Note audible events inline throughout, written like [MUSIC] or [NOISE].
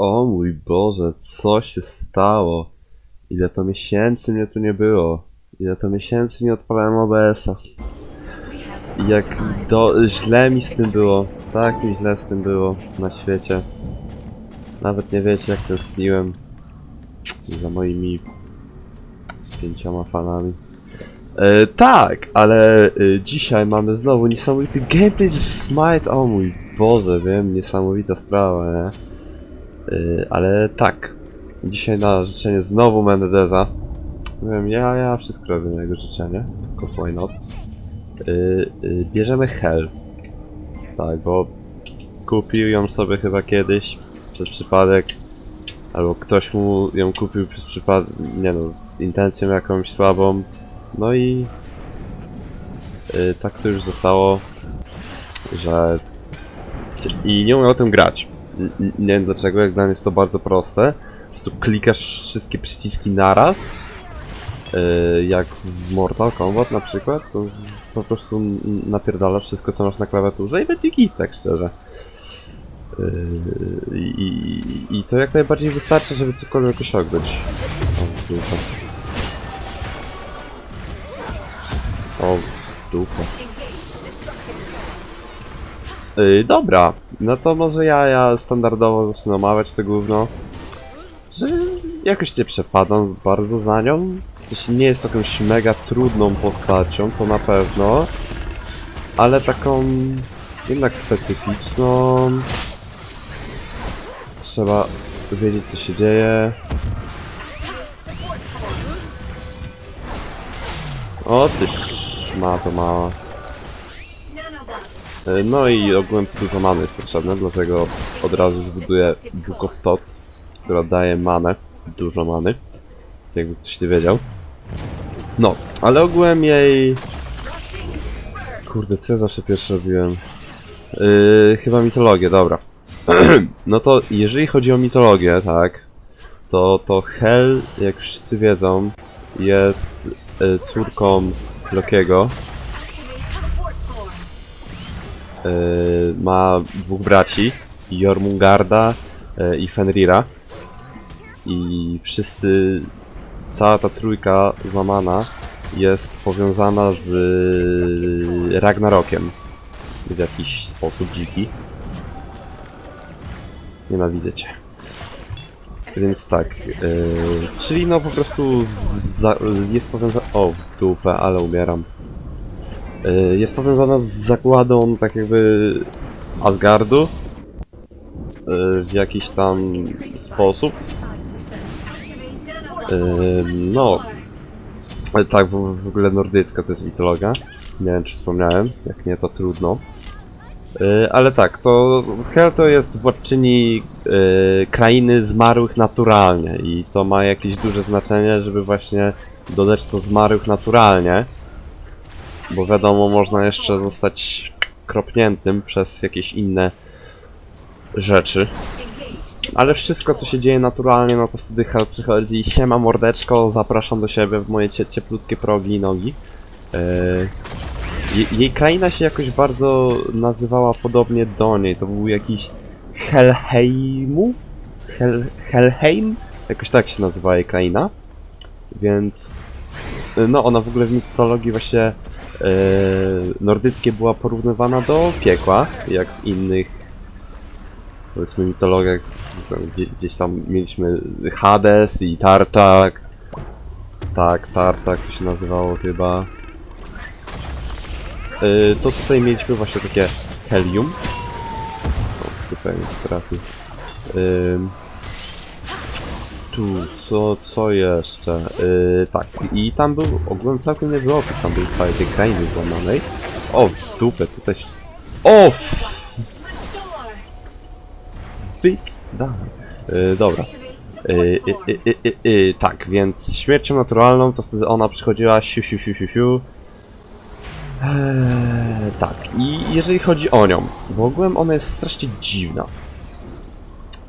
O mój Boże, co się stało? Ile to miesięcy mnie tu nie było? Ile to miesięcy nie odpalałem OBS-a? Jak do, źle mi z tym było. Tak mi źle z tym było na świecie. Nawet nie wiecie jak tęskniłem za moimi pięcioma fanami. E, tak, ale e, dzisiaj mamy znowu niesamowity gameplay z Smite. O mój Boże, wiem, niesamowita sprawa, nie? E, ale tak, dzisiaj na życzenie znowu Mendeza. Wiem, ja, ja wszystko robię na jego życzenie, tylko why not. E, e, bierzemy Hell. Tak, bo kupił ją sobie chyba kiedyś przez przypadek. Albo ktoś mu ją kupił przez przypadek, nie no, z intencją jakąś słabą. No i tak to już zostało, że i nie umiem o tym grać. Nie wiem dlaczego, jak dla mnie jest to bardzo proste. Po prostu klikasz wszystkie przyciski naraz. Yy, jak w Mortal Kombat na przykład, to po prostu napierdalasz wszystko co masz na klawiaturze i będzie git, tak szczerze. I, i, I to jak najbardziej wystarczy, żeby cokolwiek osiągnąć. O, dupa. O, dupa. Yy, dobra, no to może ja, ja standardowo zacznę omawiać to gówno. Że jakoś nie przepadam bardzo za nią. Jeśli nie jest jakąś mega trudną postacią, to na pewno. Ale taką jednak specyficzną. Trzeba wiedzieć co się dzieje. O ty ma to mała. E, No i ogółem dużo many jest potrzebne, dlatego od razu już buduję Book of Tot, która daje manę, dużo many, jakby ktoś nie wiedział. No, ale ogółem jej... Kurde, co ja zawsze pierwszy robiłem? Yy, chyba mitologię, dobra. [CLEARS THROAT] no to jeżeli chodzi o mitologię, tak, to, to Hel, jak wszyscy wiedzą, jest y, córką Lokiego. Y, ma dwóch braci, Jormungarda y, i Fenrira. I wszyscy, cała ta trójka złamana jest powiązana z y, Ragnarokiem w jakiś sposób dziki. Nienawidzę cię. Więc tak, yy, czyli no po prostu jest powiązana... O, dupę, ale umieram. Yy, jest powiązana z zakładą tak jakby Asgardu. Yy, w jakiś tam sposób. Yy, no. Tak, w, w ogóle nordycka to jest mitologia. Nie wiem czy wspomniałem, jak nie to trudno. Ale tak, to Hel to jest władczyni krainy zmarłych naturalnie i to ma jakieś duże znaczenie, żeby właśnie dodać to zmarłych naturalnie. Bo wiadomo, można jeszcze zostać kropniętym przez jakieś inne rzeczy. Ale wszystko, co się dzieje naturalnie, no to wtedy Hel przychodzi siema mordeczko, zapraszam do siebie w moje cie cieplutkie progi i nogi. Yy, je, jej kraina się jakoś bardzo nazywała podobnie do niej. To był jakiś Helheimu? Hel, Helheim? Jakoś tak się nazywa jej kraina. Więc no ona w ogóle w mitologii właśnie e, nordyckiej była porównywana do piekła, jak w innych powiedzmy mitologiach. Tam, gdzie, gdzieś tam mieliśmy Hades i Tartak. Tak, Tartak to się nazywało chyba. Yy, to tutaj mieliśmy właśnie takie helium. O, tutaj nie trafił. Yy, tu, co, co jeszcze? Yy, tak, i tam był ogólnie całkiem niezły opis, tam był całej tej krainy złamanej. O, dupę, tutaj... O, f... Wyk... Yy, dobra. Yy, yy, yy, yy, yy, yy, tak, więc śmiercią naturalną to wtedy ona przychodziła siu, siu, siu, siu, siu. Eee, tak, i jeżeli chodzi o nią, bo ogółem ona jest strasznie dziwna.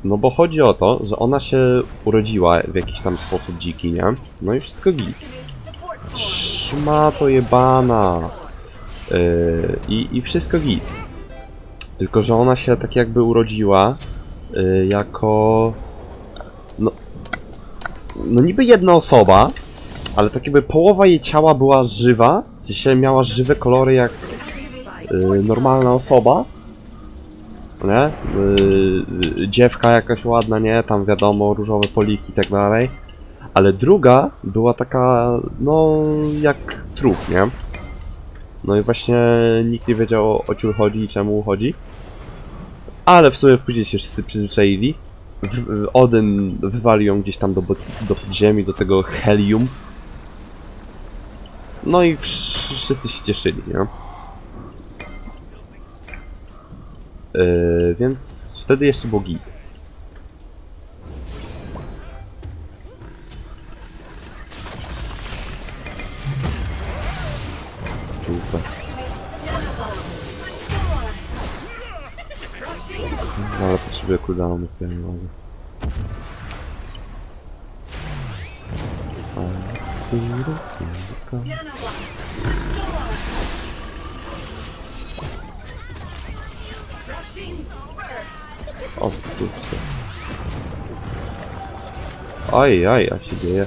No bo chodzi o to, że ona się urodziła w jakiś tam sposób dziki, nie? No i wszystko git. Trzyma to jebana. Yy, i, I wszystko git. Tylko, że ona się tak jakby urodziła y, jako... No, no niby jedna osoba, ale tak jakby połowa jej ciała była żywa, w sensie miała żywe kolory jak y, normalna osoba, nie? Y, y, dziewka jakaś ładna, nie? Tam wiadomo, różowe poliki i tak dalej. Ale druga była taka, no, jak trup, nie? No i właśnie nikt nie wiedział o ciul chodzi i czemu chodzi. Ale w sumie później się wszyscy przyzwyczaili. W, Odyn wywalił ją gdzieś tam do, do podziemi, do tego helium. No i wsz- wszyscy się cieszyli, nie? Yy, więc wtedy jeszcze był git. Oj, oj, a się dzieje.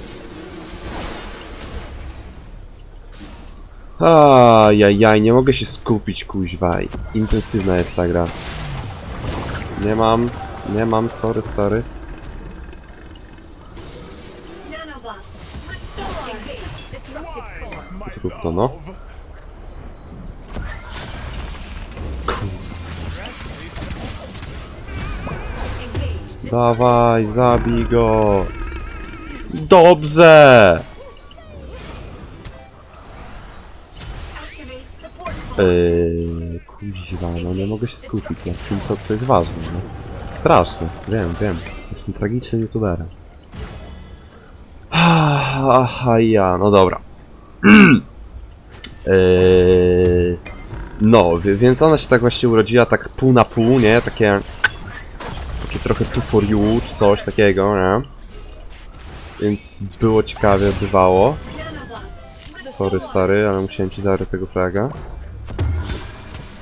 Ajajaj, nie mogę się skupić, kuźwa. Intensywna jest ta gra. Nie mam, nie mam, sorry, stary. Zrób to, no. Dawaj, zabij go! Dobrze! Yy, kuźwa, no nie mogę się skupić na tym, co, jest ważne, no. Straszne, wiem, wiem. Jestem tragicznym youtuberem. Aha, ja, no dobra. yy, [CLEARS THROAT] no, więc ona się tak właśnie urodziła tak pół na pół, nie? Takie... Takie trochę two for you, czy coś takiego, nie? Więc było ciekawie, bywało. Sorry stary, ale musiałem ci zabrać tego fraga.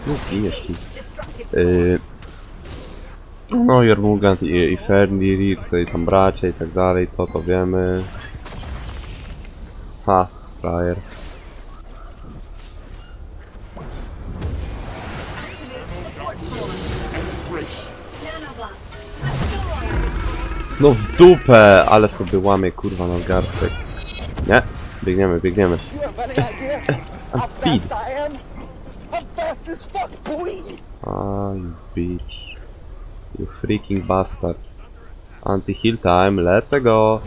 No zginiesz ty. Yy, no Jormungand i, i Fernir, tutaj tam bracia i tak dalej, to to wiemy. Ha, frajer. No w dupę, ale sobie łamie kurwa na garstek. Nie, biegniemy, biegniemy. [LAUGHS] I'm speed. you bitch. You freaking bastard. Anti-heal time, let's go.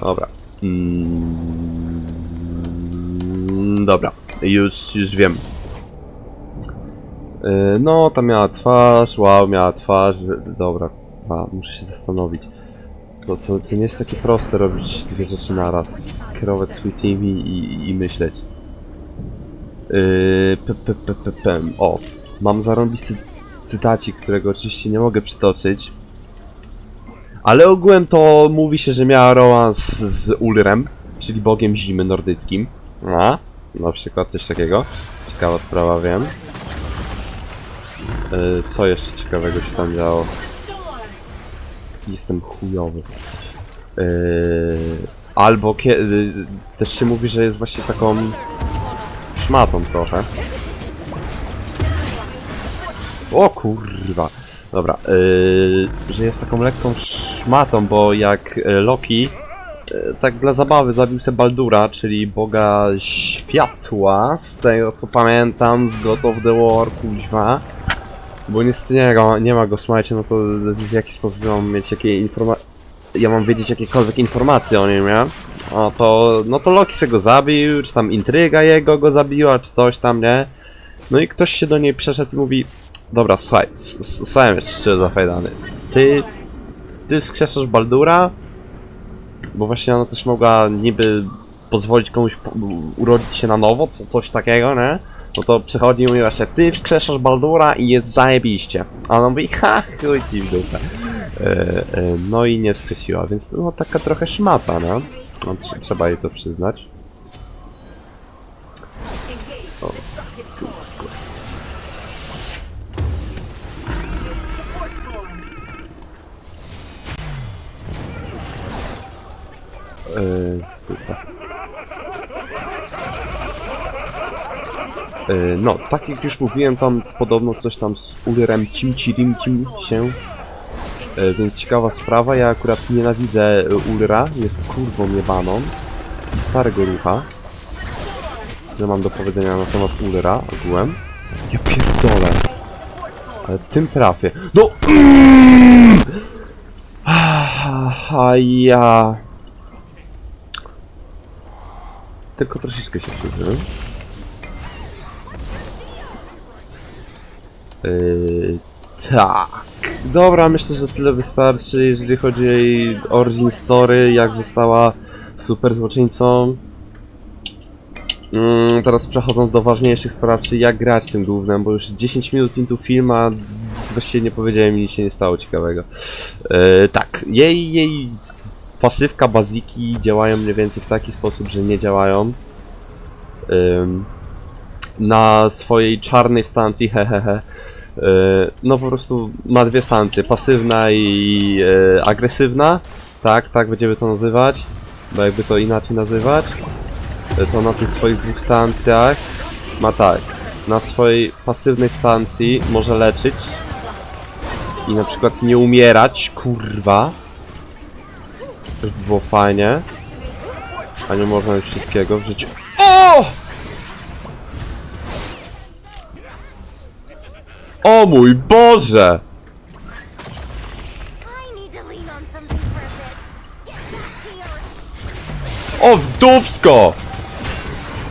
Dobra. Mm, dobra, już, już wiem. Yy, no, tam miała twarz, wow, miała twarz. Dobra, a, muszę się zastanowić. To, to, to nie jest takie proste robić dwie rzeczy naraz. Kierować swój team i, i, i myśleć. Yy, p, p, p, p, o, mam zarąbisty cytacik, którego oczywiście nie mogę przytoczyć. Ale ogółem to mówi się, że miała romans z Ulrem, czyli bogiem zimy nordyckim. A, na przykład coś takiego. Ciekawa sprawa, wiem. Yy, co jeszcze ciekawego się tam działo? Jestem chujowy. Yy, albo kiedy też się mówi, że jest właśnie taką szmatą trochę. O kurwa. Dobra, yy, że jest taką lekką szmatą, bo jak e, Loki e, tak dla zabawy zabił se Baldura, czyli boga światła, z tego co pamiętam, z God of the War, kuźwa. Bo niestety nie, nie ma go, słuchajcie, no to w jaki sposób mam mieć jakie informacje... Ja mam wiedzieć jakiekolwiek informacje o nim, nie? No to, no to Loki se go zabił, czy tam intryga jego go zabiła, czy coś tam, nie? No i ktoś się do niej przeszedł i mówi Dobra, słuchaj, s- s- słuchaj jeszcze zafajdany. Ty, ty wskrzeszasz Baldura? Bo właśnie ona też mogła niby pozwolić komuś urodzić się na nowo, co, coś takiego, nie? No to przychodzi i mówi właśnie, ty wskrzeszasz Baldura i jest zajebiście. A ona mówi, ha, chuj ci w dupę. E, e, no i nie wskrzesiła, więc no taka trochę szmata, no. no tr- trzeba jej to przyznać. No, tak jak już mówiłem, tam podobno coś tam z Ulrem Cimcirimcim się. Yy, więc ciekawa sprawa, ja akurat nienawidzę Ulra, jest kurwą jebaną i starego rucha. Co mam do powiedzenia na temat Ulra ogółem? Ja pierdolę. Ale tym trafię. No! [CLEARS THROAT] A ja... Tylko troszeczkę się wkurzyłem. Yy, tak. Dobra, myślę, że tyle wystarczy, jeżeli chodzi o jej origin story, jak została super złoczyńcą. Mm, teraz przechodząc do ważniejszych spraw, czyli jak grać tym głównym, bo już 10 minut into film, a właściwie nie powiedziałem i nic się nie stało ciekawego. Yy, tak, jej, jej pasywka, baziki działają mniej więcej w taki sposób, że nie działają. Ym, na swojej czarnej stacji, hehehe. Yy, no po prostu ma dwie stacje, pasywna i yy, agresywna. Tak, tak będziemy to nazywać, bo jakby to inaczej nazywać, yy, to na tych swoich dwóch stacjach ma tak. Na swojej pasywnej stacji może leczyć i na przykład nie umierać, kurwa. Było fajnie. A nie można mieć wszystkiego w życiu. O! Get back here. O w dupsko!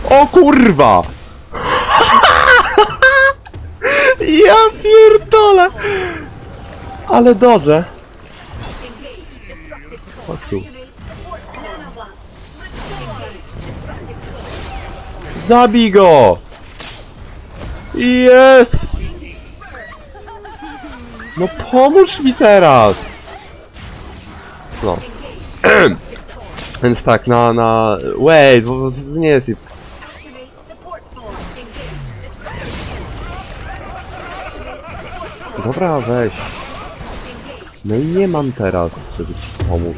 O kurwa! [LAUGHS] ja pierdolę! Ale dobrze. Tu. Core. Zabij go! Yes! No pomóż mi teraz! No. [CLEARS THROAT] Więc tak, na, na... Wait, bo to nie jest... Dobra, weź. No i nie mam teraz, żeby ci pomóc.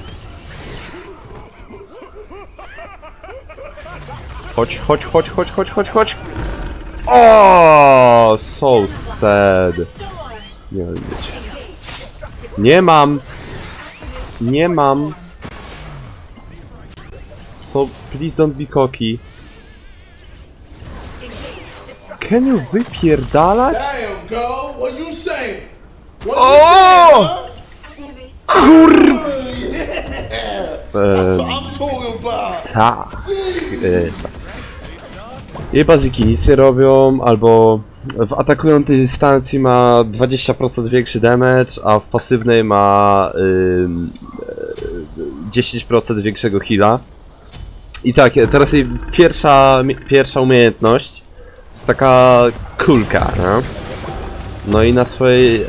Chodź, chodź, chodź, chodź, chodź, chodź, chodź. O, so sad. Nie destructive Nie mam. Nie mam. So, please don't be cocky. Can you wypierdalać? Damn, go. What you saying? What Oh! about. tak. Tak. Jej baziki nic nie robią, albo w atakują tej stacji ma 20% większy damage, a w pasywnej ma e, 10% większego heala. I tak, teraz jej pierwsza, pierwsza umiejętność jest taka kulka, nie? No i na swojej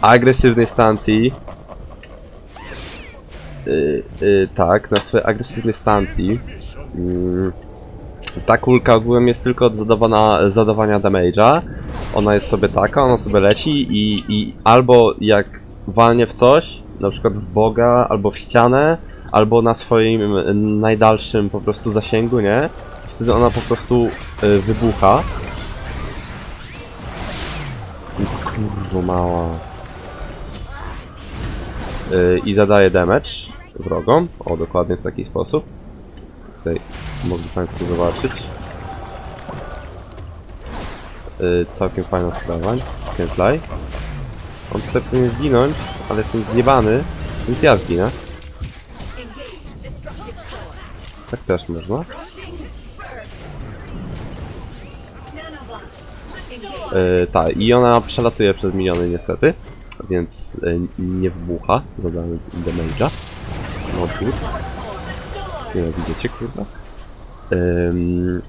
agresywnej stacji y, y, tak, na swojej agresywnej stacji mm, ta kulka ogółem jest tylko od zadawana, zadawania damage'a. Ona jest sobie taka, ona sobie leci i, i albo jak walnie w coś, na przykład w boga, albo w ścianę, albo na swoim najdalszym po prostu zasięgu, nie? Wtedy ona po prostu y, wybucha. Kurwa mała. Y, I zadaje damage wrogom. O, dokładnie w taki sposób. Tutaj mogli Państwo zobaczyć. Yy, całkiem fajna sprawa. Gameplay. On tutaj powinien zginąć, ale jestem zjebany, więc ja zginę. Tak też można. Yy, tak, i ona przelatuje przez miniony niestety, więc yy, nie wybucha, zadając damage'a. No kur. Nie widzicie, kurwa. Ym,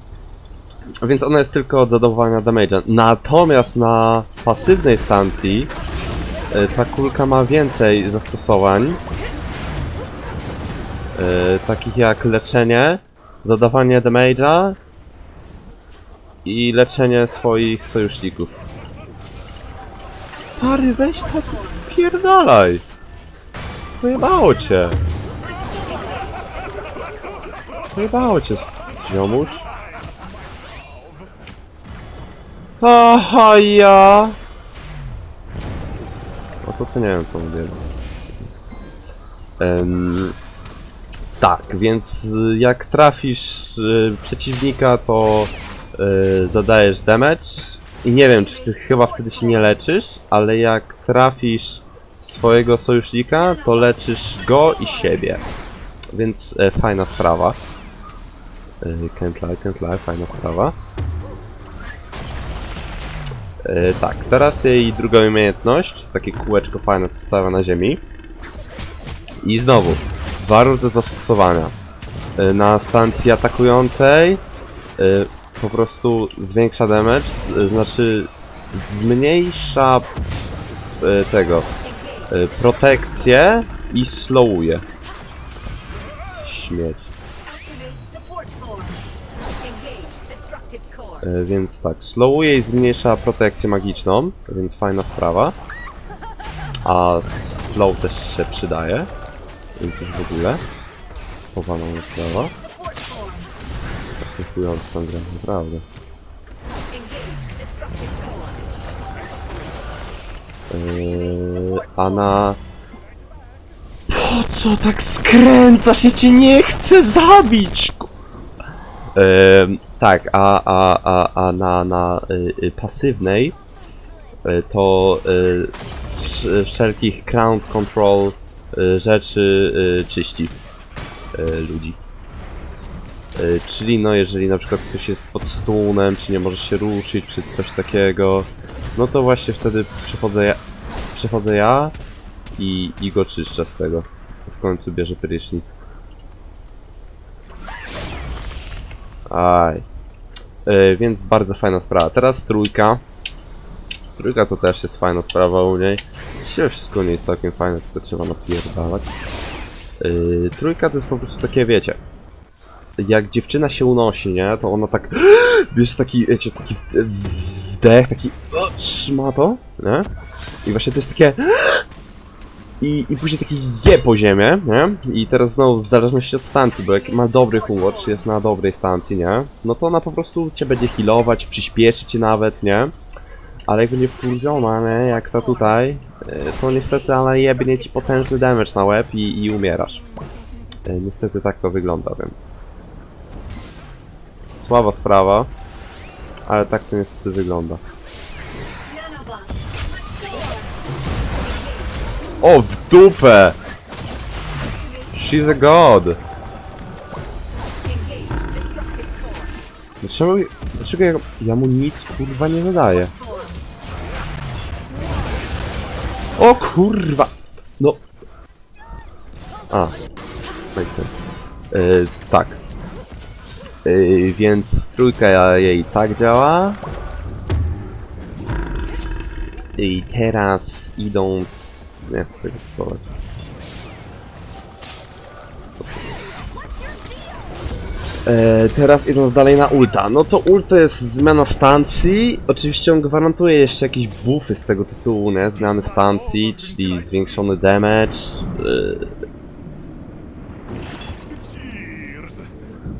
więc ona jest tylko od zadawania damage'a. Natomiast na pasywnej stacji y, ta kulka ma więcej zastosowań. Y, takich jak leczenie, zadawanie damage'a i leczenie swoich sojuszników. Stary, weź tak spierdalaj! Pojebało cię. Wyjebało cię, ziomuś. Aha, ja! No to to nie wiem co mówię. Em, tak, więc y, jak trafisz y, przeciwnika, to y, zadajesz damage. I nie wiem, czy ty chyba wtedy się nie leczysz, ale jak trafisz swojego sojusznika, to leczysz go i siebie. Więc e, fajna sprawa. E, can't lie, can't lie, fajna sprawa. E, tak, teraz jej druga umiejętność, takie kółeczko fajne, to stawia na ziemi. I znowu, warto do zastosowania. E, na stacji atakującej po prostu zwiększa damage, znaczy zmniejsza tego protekcję i slowuje. Śmieć. Więc tak, slowuje i zmniejsza protekcję magiczną, więc fajna sprawa. A slow też się przydaje, więc już w ogóle. Powalona sprawa. Zasłuchująca tą grę, naprawdę. Yy, a na... Po co tak skręcasz? Ja cię nie chcę zabić! Yy, tak, a, a, a, a na, na y, y, pasywnej y, to y, z wsz- wszelkich crown control y, rzeczy y, czyści y, ludzi. Y, Czyli no jeżeli na przykład ktoś jest pod stunem, czy nie może się ruszyć, czy coś takiego, no to właśnie wtedy przychodzę ja, przychodzę ja i, i go czyszczę z tego. W końcu bierze prysznic. Aj. E, więc bardzo fajna sprawa. Teraz trójka. Trójka to też jest fajna sprawa u niej. Właściwie wszystko nie jest całkiem fajne, tylko trzeba napierdalać. E, trójka to jest po prostu takie, wiecie, jak dziewczyna się unosi, nie, to ona tak, [GASPS] bierze taki, wiecie, taki wd- wdech, taki, o, trzyma to, nie, i właśnie to jest takie, [GASPS] i, i później taki je po ziemię, nie, i teraz znowu w zależności od stacji, bo jak ma dobry humor, czy jest na dobrej stacji, nie, no to ona po prostu cię będzie healować, przyspieszy cię nawet, nie, ale jak będzie wkurwiona, nie, jak ta tutaj, y, to niestety, ale jebnie ci potężny damage na łeb i, i umierasz. Y, Niestety tak to wygląda, wiem. Słaba sprawa, ale tak to niestety wygląda. O, w dupę! She's a god! Dlaczego, dlaczego ja, ja mu nic kurwa nie zadaję? O kurwa! No. A. Makes sense. Yy, tak. Yy, więc trójka jej tak działa. I teraz idąc... Nie chcę tego kupować. E, teraz idąc dalej na ulta. No to ulta jest zmiana stacji. Oczywiście on gwarantuje jeszcze jakieś buffy z tego tytułu, nie? Zmiany stacji, czyli zwiększony damage. e,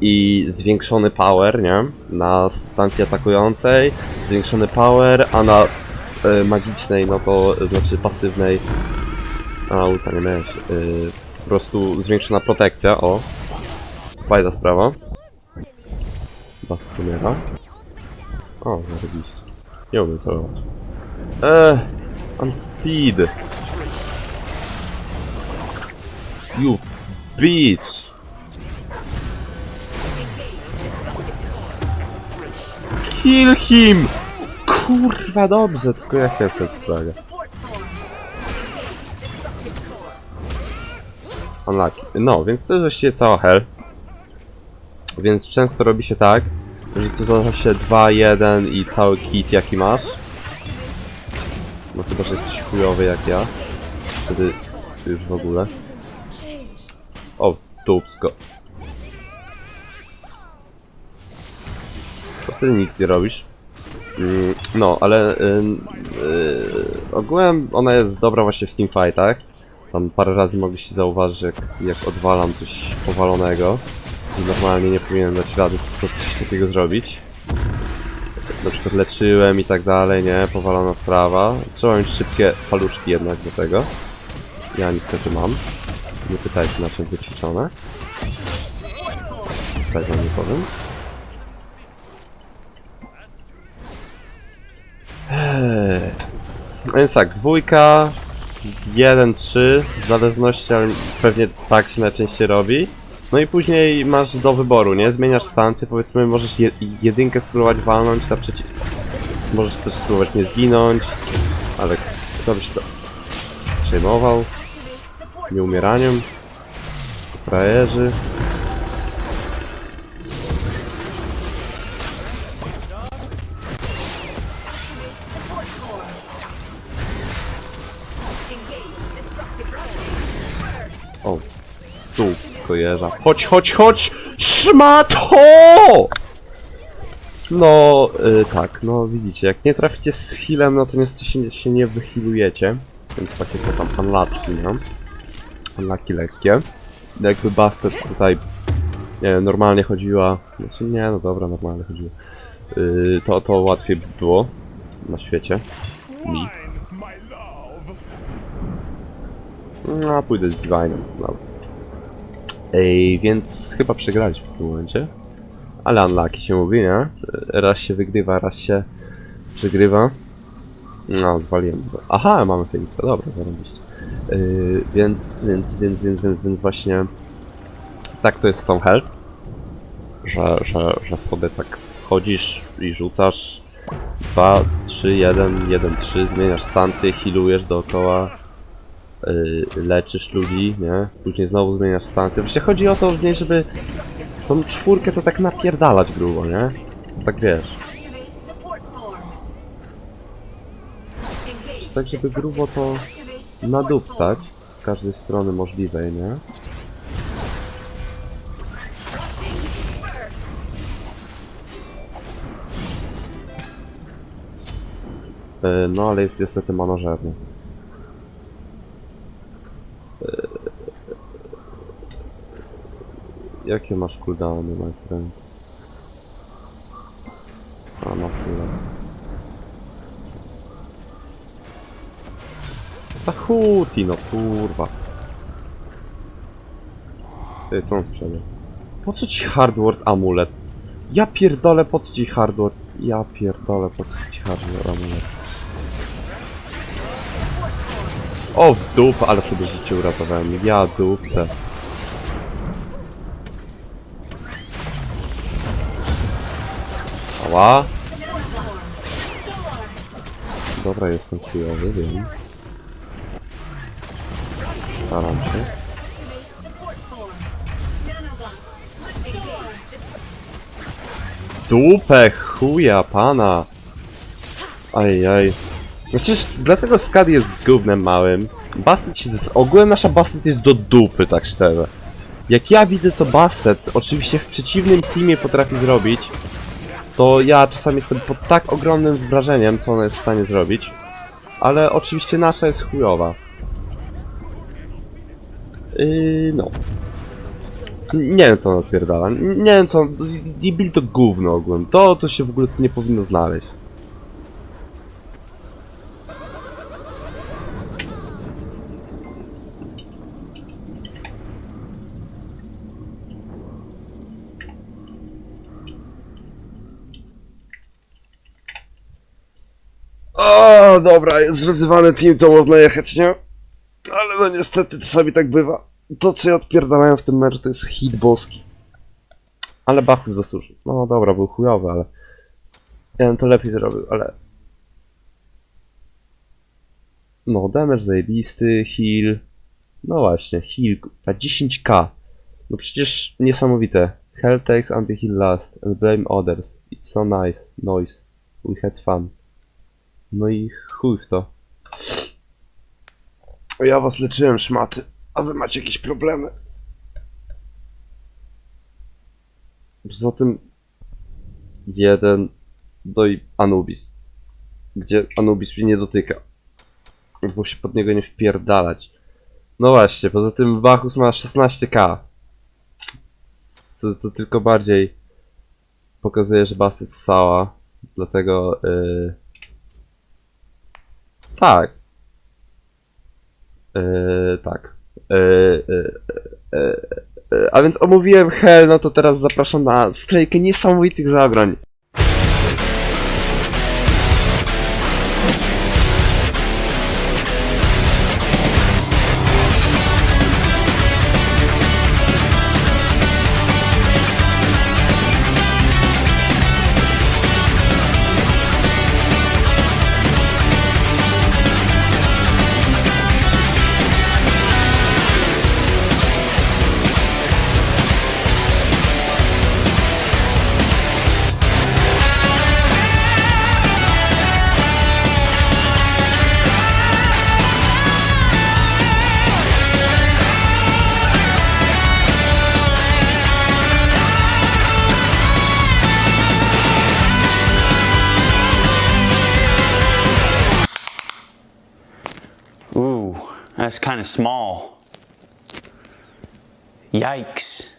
I zwiększony power, nie? Na stacji atakującej. Zwiększony power, a na magicznej, no to e, znaczy pasywnej. A ulta nie miałeś. e, po prostu zwiększona protekcja, o. Fajna sprawa. Bas umiera. O, zarobiście. Nie umiem celować. Eee, mam speed. You bitch. Kill him! Kurwa dobrze, tylko ja. Destructive core. Unlucky. No, więc to jest właściwie cała hell. Więc często robi się tak, że to zdarza się 2, 1 i cały kit jaki masz. No chyba, że jesteś chujowy jak ja. Wtedy już w ogóle. O, dupsko. To wtedy nic nie robisz. No, ale ym, yy, ogółem ona jest dobra właśnie w teamfightach. Tam parę razy mogliście zauważyć, jak, jak odwalam coś powalonego. I normalnie nie powinienem dać rady coś takiego zrobić. Na przykład leczyłem i tak dalej, nie? Powalona sprawa. Trzeba mieć szybkie paluszki jednak do tego. Ja niestety mam. Nie pytajcie na czym wyćwiczone. Tak wam nie powiem. Eee. Więc tak, dwójka, jeden, trzy, w zależności, ale pewnie tak się najczęściej robi. No i później masz do wyboru, nie? Zmieniasz stancję, powiedzmy, możesz je, jedynkę spróbować walnąć na przeciw... Możesz też spróbować nie zginąć, ale kto by się to przejmował? Nieumieraniem? Frajerzy? Chodź, chodź, chodź! Szmato! No, y, tak, no widzicie, jak nie traficie z healem, no to niestety się, się nie wyhealujecie. Więc takie to tam unlucky, no. Unlucky lekkie. Jakby Bastet tutaj, nie normalnie chodziła, znaczy nie, no dobra, normalnie chodziła. Y, to, to łatwiej by było na świecie. Mi. No, a pójdę z Divinem. Dobra. Ej, więc chyba przegraliśmy w tym momencie. Ale unlucky się mówi, nie? Raz się wygrywa, raz się przegrywa. No, zwaliłem. Aha, mamy Feniksa, dobra, zarobiście. Yy, więc, więc, więc, więc, więc, więc właśnie tak to jest z tą health, że, że, że sobie tak chodzisz i rzucasz 2, 3, 1, 1, 3, zmieniasz stancję, healujesz dookoła, leczysz ludzi, nie? Później znowu zmieniasz stancję. Właśnie chodzi o to w niej, żeby tą czwórkę to tak napierdalać grubo, nie? Tak wiesz. Tak, żeby grubo to nadupcać z każdej strony możliwej, nie? Yy, no ale jest niestety manożerny. Jakie masz cooldowny, my friend? A, ma chwilę. Ta huti, no kurwa. Ty, co on sprzeda? Po co ci hardware amulet? Ja pierdolę, po co ci hardware? Ja pierdolę, po co ci hardware amulet? O, w dup, ale sobie życie uratowałem. Ja dupce. Dobra, jestem chujowy, wiem. Staram się. Dupę, chuja, pana. Ajaj. Przecież dlatego Skad jest gównem małym. Bastet się z... Ogółem nasza Bastet jest do dupy, tak szczerze. Jak ja widzę co Bastet, oczywiście w przeciwnym teamie potrafi zrobić, to ja czasami jestem pod tak ogromnym wrażeniem, co ona jest w stanie zrobić. Ale oczywiście nasza jest chujowa. Yy, no. Nie wiem co on odpierdala. Nie wiem co on... Debil to gówno ogółem. To, to się w ogóle nie powinno znaleźć. O, dobra, jest wyzywany team, to można jechać, nie? Ale no niestety czasami tak bywa. To, co ja odpierdalałem w tym meczu, to jest hit boski. Ale Bachus zasłużył. No dobra, był chujowy, ale... Ja bym to lepiej zrobił, ale... No, damage zajebisty, heal... No właśnie, heal, ta 10k. No przecież niesamowite. Hell takes anti-heal last and blame others. It's so nice. Noise. We had fun. No i chuj w to. Ja was leczyłem, szmaty. A wy macie jakieś problemy. Poza tym... Jeden... No Anubis. Gdzie Anubis mnie nie dotyka. Bo się pod niego nie wpierdalać. No właśnie, poza tym Bachus ma 16k. to, to tylko bardziej pokazuje, że Bast jest sała. Dlatego. Yy... Tak. Yy, tak. Yy, yy, a więc omówiłem Hell, no to teraz zapraszam na sklejkę niesamowitych zagrań. Ooh, that's kind of small. Yikes.